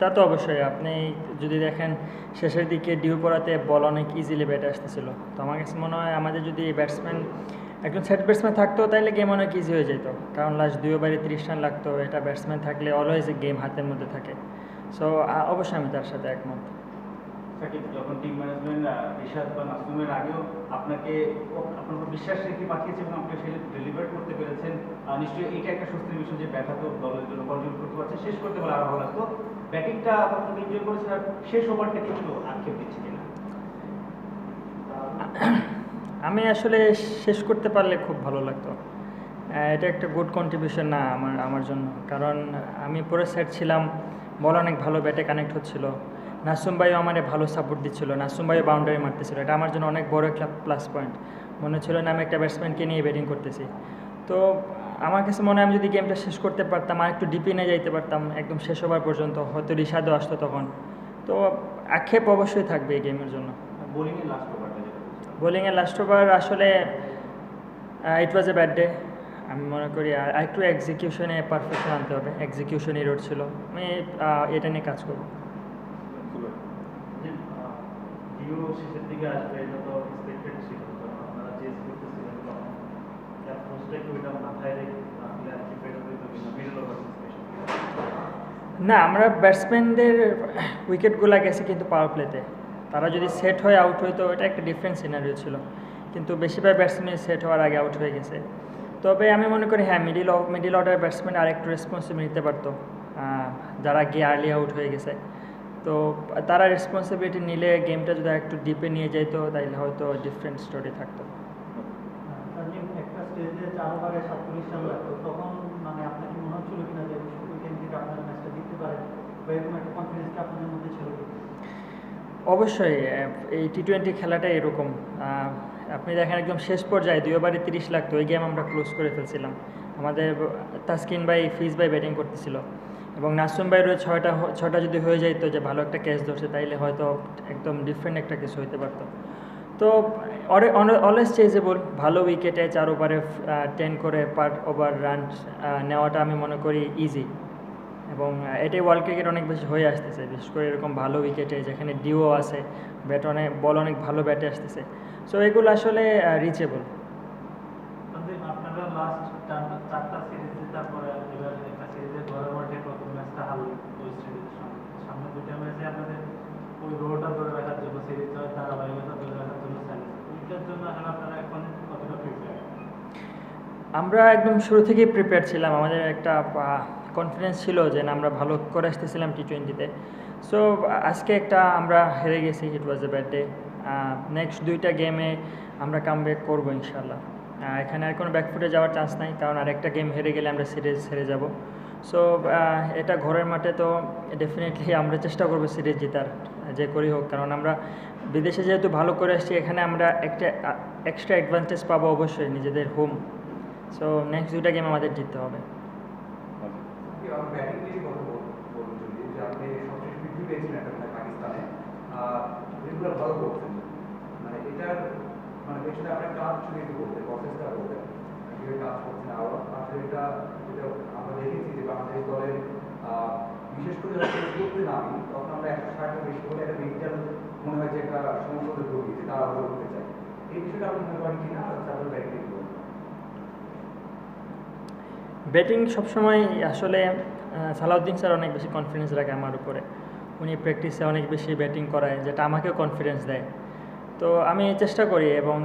তা তো অবশ্যই। আপনি যদি দেখেন শেষের দিকে ডিউ পড়াতে বল অনেক ইজিলি ব্যাটে আসতেছিল। তো আমার কাছে মনে হয় আমাদের যদি ব্যাটসম্যান একজন সেট ব্যাটসম্যান থাকতো তাহলে গেম অনেক ইজি হয়ে যেত। কারণ লাস্ট দুই ওভারে তিরিশ রান লাগতো। এটা ব্যাটসম্যান থাকলে অলওয়েজ গেম হাতের মধ্যে থাকে। সো অবশ্যই আমি তার সাথে একমত। সাকিব যখন টিম ম্যানেজমেন্ট রিশাদ বা নাসুমের আগেও আপনাকে আপনার বিশ্বাস রেখে পাঠিয়েছে এবং আপনি সেটা ডেলিভার করতে পেরেছেন নিশ্চয়ই এটা একটা স্বস্তির বিষয় যে ব্যাটা তো দলের জন্য কন্ট্রিবিউট করতে পারছে, শেষ করতে পারলে আরও ভালো লাগতো ব্যাটিংটা আপনাকে এনজয় করেছেন আর শেষ ওভারটা কিন্তু আক্ষেপ দিচ্ছে কিনা? আমি আসলে শেষ করতে পারলে খুব ভালো লাগতো। এটা একটা গুড কন্ট্রিবিউশন না আমার আমার জন্য। কারণ আমি পরে সেট ছিলাম বল অনেক ভালো ব্যাটে কানেক্ট হচ্ছিল। নাসুম ভাইও আমার ভালো সাপোর্ট দিচ্ছিল। নাসুম ভাইও বাউন্ডারি মারতেছিল। এটা আমার জন্য অনেক বড় একটা প্লাস পয়েন্ট মনে ছিল না আমি একটা ব্যাটসম্যানকে নিয়ে ব্যাটিং করতেছি। তো আমার কাছে মনে হয় আমি যদি গেমটা শেষ করতে পারতাম আর একটু ডিপে নিয়ে যাইতে পারতাম একদম শেষ হবার পর্যন্ত হয়তো রিশাদও আসতো তখন। তো আক্ষেপ অবশ্যই থাকবে এই গেমের জন্য। বোলিংয়ের লাস্ট ওভার আসলে ইট ওয়াজ এ ব্যাড ডে আমি মনে করি আর একটু এক্সিকিউশনে পারফেকশন আনতে হবে। এক্সিকিউশন ইরোড ছিল। আমি এটা নিয়ে কাজ করব। না আমরা ব্যাটসম্যানদের উইকেটগুলো গেছে কিন্তু পাওয়ার প্লেতে তারা যদি সেট হয়ে আউট হইতো এটা একটা ডিফারেন্ট সিনারিও ছিল। কিন্তু বেশিরভাগ ব্যাটসম্যান সেট হওয়ার আগে আউট হয়ে গেছে। তবে আমি মনে করি হ্যাঁ মিডিল মিডিল অর্ডার ব্যাটসম্যান আর একটু রেসপন্সিবিলিটি নিতে পারতো। যারা গিয়ে আর্লি আউট হয়ে গেছে। তো তারা রেসপন্সিবিলিটি নিলে গেমটা যদি একটু ডিপে নিয়ে যেত তাহলে হয়তো ডিফারেন্ট স্টোরি থাকতো। অবশ্যই এই টি টোয়েন্টি খেলাটা এরকম। আপনি দেখেন একদম শেষ পর্যায়ে দুই ওভারে তিরিশ লাগতো ওই গেম আমরা ক্লোজ করে ফেলছিলাম। আমাদের তাসকিন ভাই, ফিজ ভাই ব্যাটিং করতেছিল। এবং নাসুম ভাইয়েরও ছয়টা ছয়টা যদি হয়ে যাইতো যে ভালো একটা ক্যাচ ধরছে, তাইলে হয়তো একদম ডিফারেন্ট একটা কিছু হইতে পারতো। তো অলওয়েজ চেজেবল ভালো উইকেটে চার ওভারে টেন করে পার ওভার রান নেওয়াটা আমি মনে করি ইজি এবং এটাই ওয়ার্ল্ড ক্রিকেট অনেক বেশি হয়ে আসতেছে। বিশেষ করে এরকম ভালো উইকেটে যেখানে ডিও আছে ব্যাট অনেক বল অনেক ভালো ব্যাটে আসতেছে। সো এগুলো আসলে রিচেবল আপনারা লাস্ট চারটা সিরিজ একটা ঘরের মাঠে প্রথম ম্যাচটা হারল সামনে সামনে দুইটা ম্যাচে আপনাদের ওই রোটা ধরে রাখার জন্য সিরিজ ধারাবাহিকতা ধরে রাখার জন্য ওইটার জন্য আসলে আপনারা এখন কতটা প্রিপেয়ার আমরা একদম শুরু থেকেই প্রিপেয়ার ছিলাম। আমাদের একটা কনফিডেন্স ছিল যে না, আমরা ভালো করে আসতেছিলাম টি টোয়েন্টিতে সো আজকে একটা আমরা হেরে গেছি it was a bad day next দুইটা গেমে আমরা কাম ব্যাক করব ইনশাল্লাহ এখানে আর কোনো ব্যাকফুটে যাওয়ার চান্স নাই, কারণ আরেকটা গেম হেরে গেলে আমরা সিরিজ হেরে যাব। সো এটা ঘরের মাঠে তো ডেফিনেটলি আমরা চেষ্টা করব সিরিজ জেতার, যে করি হোক। কারণ আমরা বিদেশে যেহেতু ভালো করে আসছি, এখানে আমরা একটা এক্সট্রা অ্যাডভান্টেজ পাবো অবশ্যই নিজেদের হোম সো নেক্সট দুইটা গেম আমাদের জিততে হবে। আমার ব্যাটিং নিয়ে কথা বলুন যদি, যে আপনি সবশেষ বৃদ্ধি পেয়েছেন একটা পাকিস্তানে রেগুলার ভালো করছেন মানে এটার মানে পেছনে আপনার কাজ যদি একটু বলতেন প্রসেসটা বলতেন কীভাবে কাজ করছেন আরও আসলে এটা যেটা আমরা দেখেছি যে বাংলাদেশ দলের বিশেষ করে যখন করতে নামি, তখন আমরা একশো ষাটটা বেশি করে একটা মেন্টাল মনে হয় যে একটা সমস্যাতে ঢুকি যে তারা ভালো করতে চাই। এই বিষয়টা আপনি মনে করেন কিনা, তারপর ব্যাটিং বলুন। ব্যাটিং সবসময় আসলে সালাউদ্দিন স্যার অনেক বেশি কনফিডেন্স রাখে আমার উপরে। উনি প্র্যাকটিসে অনেক বেশি ব্যাটিং করায়, যেটা আমাকেও কনফিডেন্স দেয়। তো আমি চেষ্টা করি এবং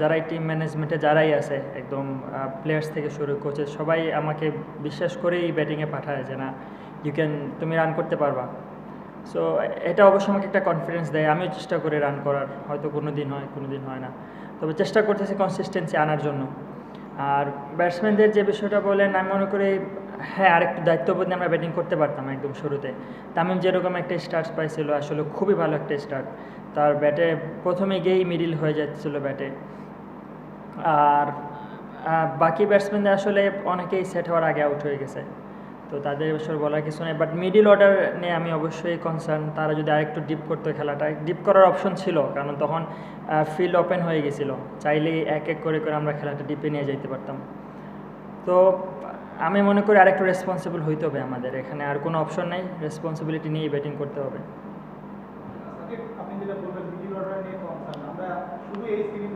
যারাই টিম ম্যানেজমেন্টে যারাই আছে, একদম প্লেয়ার্স থেকে শুরু কোচেস সবাই আমাকে বিশ্বাস করেই ব্যাটিংয়ে পাঠায় যে না ইউ ক্যান তুমি রান করতে পারবা। সো এটা অবশ্য আমাকে একটা কনফিডেন্স দেয়, আমিও চেষ্টা করি রান করার, হয়তো কোনো দিন হয় কোনো দিন হয় না। তবে চেষ্টা করতেছি কনসিস্টেন্সি আনার জন্য। আর ব্যাটসম্যানদের যে বিষয়টা বলেন আমি মনে করি হ্যাঁ আরেকটু দায়িত্ববোধ নিয়ে আমরা ব্যাটিং করতে পারতাম একদম শুরুতে। তামিম যেরকম একটা স্টার্ট পাইছিল, আসলে খুবই ভালো একটা স্টার্ট তার ব্যাটে প্রথমে গিয়েই মিডিল হয়ে যাচ্ছিল ব্যাটে। আর বাকি ব্যাটসম্যানদের আসলে অনেকেই সেট হওয়ার আগে আউট হয়ে গেছে। তো তাদের বিষয়ে বলার কিছু নেই। বাট মিডিল অর্ডার নিয়ে আমি অবশ্যই কনসার্ন তারা যদি আরেকটু ডিপ করতো খেলাটা ডিপ করার অপশন ছিল, কারণ তখন ফিল্ড ওপেন হয়ে গেছিল। চাইলেই এক এক করে করে আমরা খেলাটা ডিপে নিয়ে যেতে পারতাম। তো আমি মনে করি আরেকটু রেসপন্সিবল হইতে হবে আমাদের। এখানে আর কোনো অপশন নেই রেসপন্সিবিলিটি নিয়েই ব্যাটিং করতে হবে। আপনি যেটা বললেন মিডিল অর্ডার নিয়ে আমরা শুধু এই সিরিজ